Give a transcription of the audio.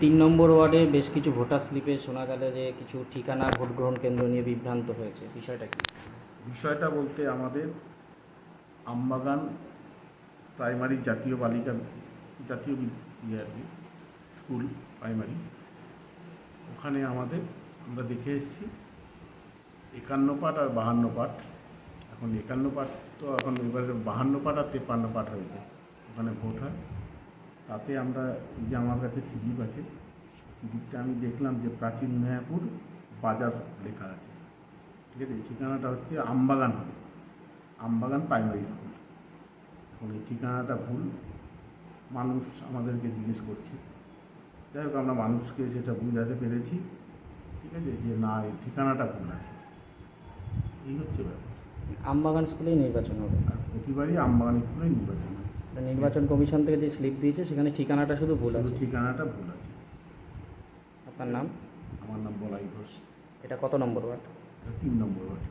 তিন নম্বর ওয়ার্ডে বেশ কিছু ভোটার স্লিপে শোনা গেল যে কিছু ঠিকানা ভোট গ্রহণ কেন্দ্র নিয়ে বিভ্রান্ত হয়েছে। বিষয়টা কি? বিষয়টা বলতে আমাদের আমবাগান প্রাইমারি জাতীয় বালিকা জাতীয় ইয়ে আর কি, স্কুল প্রাইমারি। ওখানে আমাদের আমরা দেখে এসেছি, একান্ন পাট আর বাহান্ন পাট। এখন একান্ন পাট তো এখন এবারে বাহান্ন পাট আর তেপান্ন পাট হয়েছে। ওখানে ভোট হয়। তাতে আমরা এই যে আমার কাছে সিলিপ আছে সিলিপটা আমি দেখলাম যে প্রাচীন মেয়াপুর বাজার লেখা আছে। ঠিক আছে? এই ঠিকানাটা হচ্ছে আমবাগান হবে। আমবাগান প্রাইমারি স্কুল এখন এই ঠিকানাটা ভুল। মানুষ আমাদেরকে জিজ্ঞেস করছে। যাই হোক আমরা মানুষকে সেটা বুঝাতে পেরেছি। ঠিক আছে? যে না এই ঠিকানাটা ভুল আছে। এই হচ্ছে ব্যাপার। আমবাগান স্কুলেই নির্বাচন হবে। আর প্রতিবারই আমবাগান স্কুলেই নির্বাচন নির্বাচন কমিশন থেকে যে স্লিপ দিয়েছে সেখানে ঠিকানাটা শুধু ভুল আছে? ঠিকানাটা ভুল আছে। আপনার নাম? আমার নাম বলাই ঘোষ। এটা কত নম্বর ওয়ার্ড? এটা তিন নম্বর ওয়ার্ড।